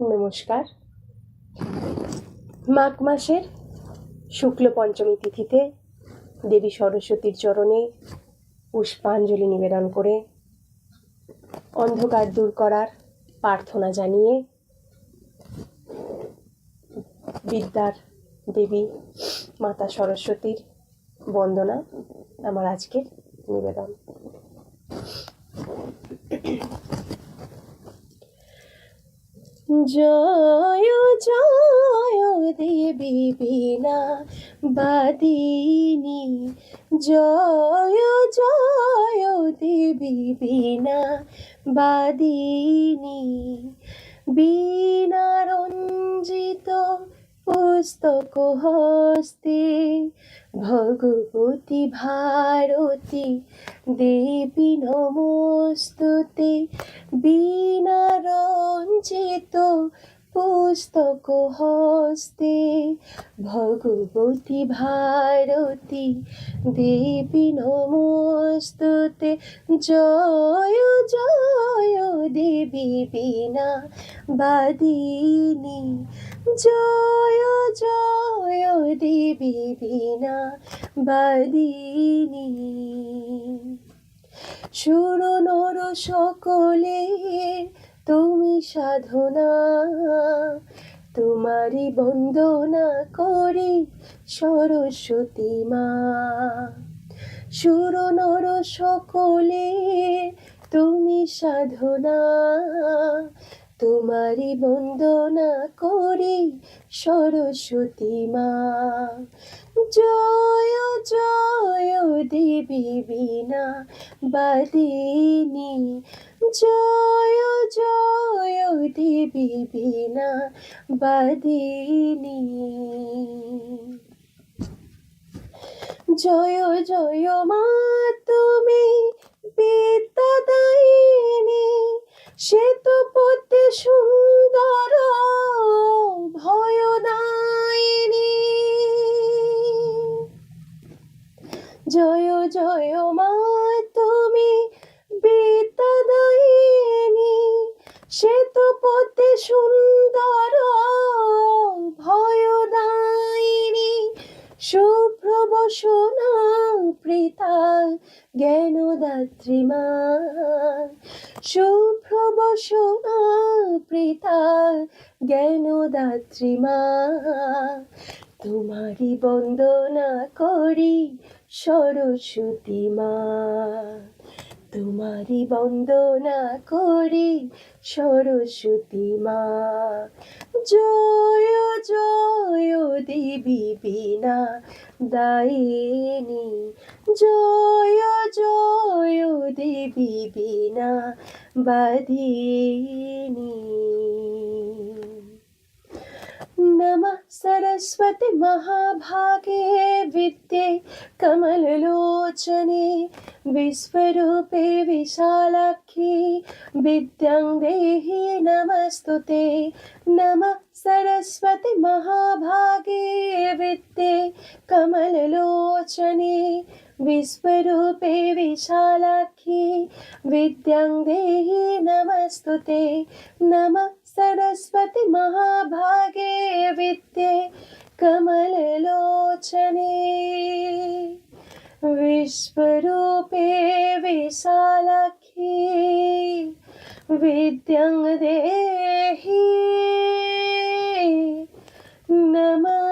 নমস্কার। মাঘ মাসের শুক্ল পঞ্চমী তিথিতে দেবী সরস্বতীর চরণে পুষ্পাঞ্জলি নিবেদন করে অন্ধকার দূর করার প্রার্থনা জানিয়ে বিদ্যার দেবী মাতা সরস্বতীর বন্দনা আমার আজকের নিবেদন। জয় জয় দেবী বীণা বাদিনী। জয় জয় দেবী বীণা বাদিনী। বীণা রঞ্জিত পুস্তক হস্তে, ভগবতী ভারতী, দেবী নমস্তুতে। বীণা রঞ্জিত পুস্তক হস্তে, ভগবতী ভারতী, দেবী নমস্তুতে। জয় জয় দেবী বীণা বাদিনী, জয় জয় দেবী বীণা বাদিনী। সুর নর সকলে, তুমি সাধনা। তোমারই বন্দনা করি সরস্বতী মা। সুর নর সকলে, তুমি সাধনা। তোমারই বন্দনা করি সরস্বতী মা। জয় জয় দেবী বীণা বাদিনী। জয় জয় দেবী বীণা বাদিনী। জয় জয় মা, তুমি বিদ্যাদায়িনী সে তো পথে সুন্দর ভয়দায়িনী জয় জয় মা, তুমি বিদ্যাদায়িনী সে তো পথে সুন্দর ভয়দায়িনী শুভ্র বসনা প্রীতা জ্ঞানদাত্রী মা শুভ্র বসনা প্রীতা জ্ঞানদাত্রী মা তোমারই বন্দনা করি সরস্বতী মা তোমারই বন্দনা করি সরস্বতী মা জয় বীণা দায়িনী জয় জয় দেবী বীণা বাদিনী नमः सरस्वती महाभागे विद्ये कमललोचने विश्वरूपे विशालाक्षी विद्यां देहि नमस्तु ते नमः सरस्वती महाभागे विश्वरूपे विशालाक्षी विद्यां देहि नमस्तु ते नमः सरस्वती महाभागे विद्ये कमललोचने। विश्वरूपे विशालाक्षी विद्यां देहि नमस्तु